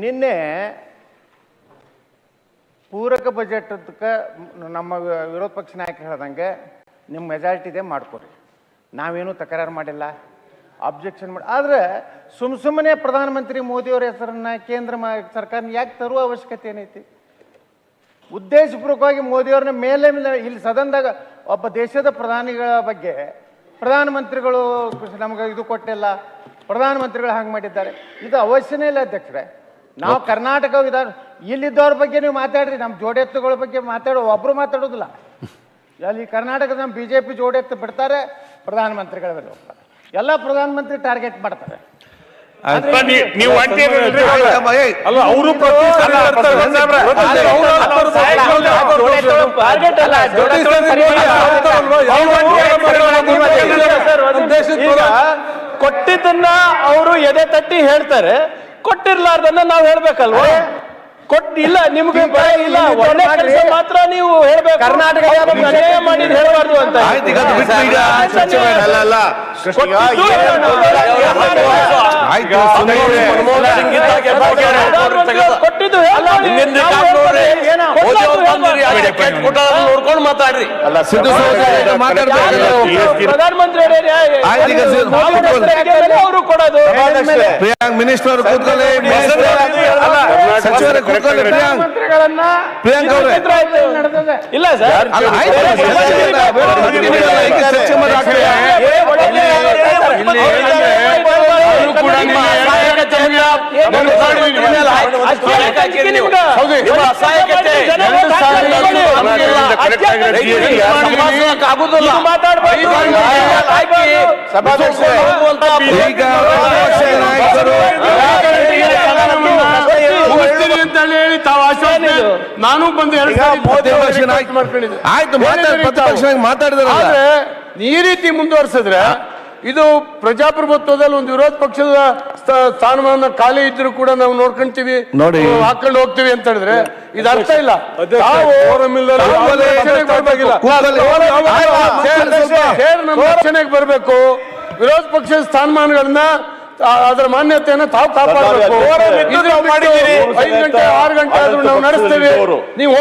ನಿನ್ನೆ ಪೂರಕ ಬಜೆಟ್ ಅದಕ್ಕೆ ನಮ್ಮ ವಿರೋಧ ಪಕ್ಷ ನಾಯಕರು ಹೇಳ್ದಂಗೆ ನಿಮ್ಮ ಮೆಜಾರಿಟಿ ಇದೆ ಮಾಡ್ಕೊರಿ. ನಾವೇನು ತಕರಾರು ಮಾಡಿಲ್ಲ. ಅಬ್ಜೆಕ್ಷನ್ ಮಾಡಿ, ಆದರೆ ಸುಮ್ ಸುಮ್ಮನೆ ಪ್ರಧಾನಮಂತ್ರಿ ಮೋದಿಯವರ ಹೆಸರನ್ನ ಕೇಂದ್ರ ಸರ್ಕಾರ ಯಾಕೆ ತರುವ ಅವಶ್ಯಕತೆ ಏನೈತಿ? ಉದ್ದೇಶಪೂರ್ವಕವಾಗಿ ಮೋದಿಯವ್ರನ್ನ ಮೇಲೆ ಇಲ್ಲಿ ಸದನದಾಗ ಒಬ್ಬ ದೇಶದ ಪ್ರಧಾನಿಗಳ ಬಗ್ಗೆ ಪ್ರಧಾನಮಂತ್ರಿಗಳು ನಮಗೆ ಇದು ಕೊಟ್ಟಿಲ್ಲ. ಪ್ರಧಾನಮಂತ್ರಿಗಳು ಹಂಗೆ ಮಾಡಿದ್ದಾರೆ. ಇದು ಅವಶ್ಯನೇ ಇಲ್ಲ ಅಧ್ಯಕ್ಷರೇ. ನಾವು ಕರ್ನಾಟಕ ವಿಧಾನ ಇಲ್ಲಿದ್ದವ್ರ ಬಗ್ಗೆ ನೀವು ಮಾತಾಡ್ರಿ ನಮ್ಮ ಜೋಡೆತ್ತುಗಳ ಬಗ್ಗೆ ಮಾತಾಡೋ ಒಬ್ರು ಮಾತಾಡೋದಿಲ್ಲ ಅಲ್ಲಿ ಕರ್ನಾಟಕದ ನಮ್ಮ ಬಿ ಜೆ ಪಿ ಜೋಡೆತ್ತು ಬಿಡ್ತಾರೆ ಪ್ರಧಾನಮಂತ್ರಿಗಳ ಮೇಲೆ ಹೋಗ್ತಾರೆ ಎಲ್ಲ ಪ್ರಧಾನಮಂತ್ರಿ ಟಾರ್ಗೆಟ್ ಮಾಡ್ತಾರೆ ನೀವು ಅಲ್ಲ ಅವರು ಕೊಟ್ಟಿದ್ದನ್ನ ಅವರು ಎದೆ ತಟ್ಟಿ ಹೇಳ್ತಾರೆ ಕೊಟ್ಟಿರ್ಲಾರ್ದನ್ನ ನಾವು ಹೇಳ್ಬೇಕಲ್ವಾ ಕೊಟ್ಟಿಲ್ಲ ನಿಮ್ಗೆ ಭಯ ಇಲ್ಲ ಒಳ್ಳೆ ಕೆಲಸ ಮಾತ್ರ ನೀವು ಹೇಳ್ಬೇಕು ಕರ್ನಾಟಕ ಅನ್ಯಾಯ ಮಾಡಿದ್ ಹೇಳ್ಬಾರ್ದು ಅಂತ. ಕೊಟ್ಟಿದ್ದು. ನೋಡ್ಕೊಂಡು ಮಾತಾಡ್ರಿ ಅಲ್ಲ, ಸಿದ್ದು ಸಹೋದರ ಮಾತಾಡ್ಬೇಕಲ್ಲ. ಪ್ರಧಾನಮಂತ್ರಿ ಅವರು ಕೊಡೋದು ಪ್ರಿಯಾಂಕ್ ಮಿನಿಸ್ಟರ್ ಅವರು ಕೂತ್ಕೊಳ್ಳಿ ಮಿನಿಸ್ಟರ್ ಸಚಿವರ ಕೂತ್ಕೊಳ್ಳಿ ಪ್ರಿಯಾಂಕ್ ಮಂತ್ರಿಗಳನ್ನ ಪ್ರಿಯಾಂಕ್ ಅವರೇ ಇಲ್ಲ ಸರ್ ಅಲ್ಲ ನಾನು ಬಂದು ಆಯ್ತು ಮಾತಾಡಿ ಪ್ರತಿಪಕ್ಷ ನಾಯಕ ಮಾತಾಡಿದಾರಲ್ಲ. ಈ ರೀತಿ ಮುಂದುವರಿಸಿದ್ರೆ ಇದು ಪ್ರಜಾಪ್ರಭುತ್ವದಲ್ಲಿ ಒಂದು ವಿರೋಧ ಪಕ್ಷದ ಸ್ಥಾನಮಾನ ಖಾಲಿ ಇದ್ರು ಕೂಡ ನಾವು ನೋಡ್ಕೊಂತೀವಿ. ನೋಡಿ. ಹಾಕೊಂಡು ಹೋಗ್ತೀವಿ ಅಂತ ಹೇಳಿದ್ರೆ ಇದು ಅರ್ಥ ಇಲ್ಲ. ರಕ್ಷಣೆಗೆ ಬರಬೇಕು? ವಿರೋಧ ಪಕ್ಷದ ಸ್ಥಾನಮಾನಗಳನ್ನ ಅದರ ಮಾನ್ಯತೆಯನ್ನ ತಾವು ಕಾಪಾಡಬೇಕು. ಐದು ಗಂಟೆ ಆರು ಗಂಟೆ ಆದ್ರೂ ನಾವು ನಡೆಸ್ತೇವೆ. ನೀವು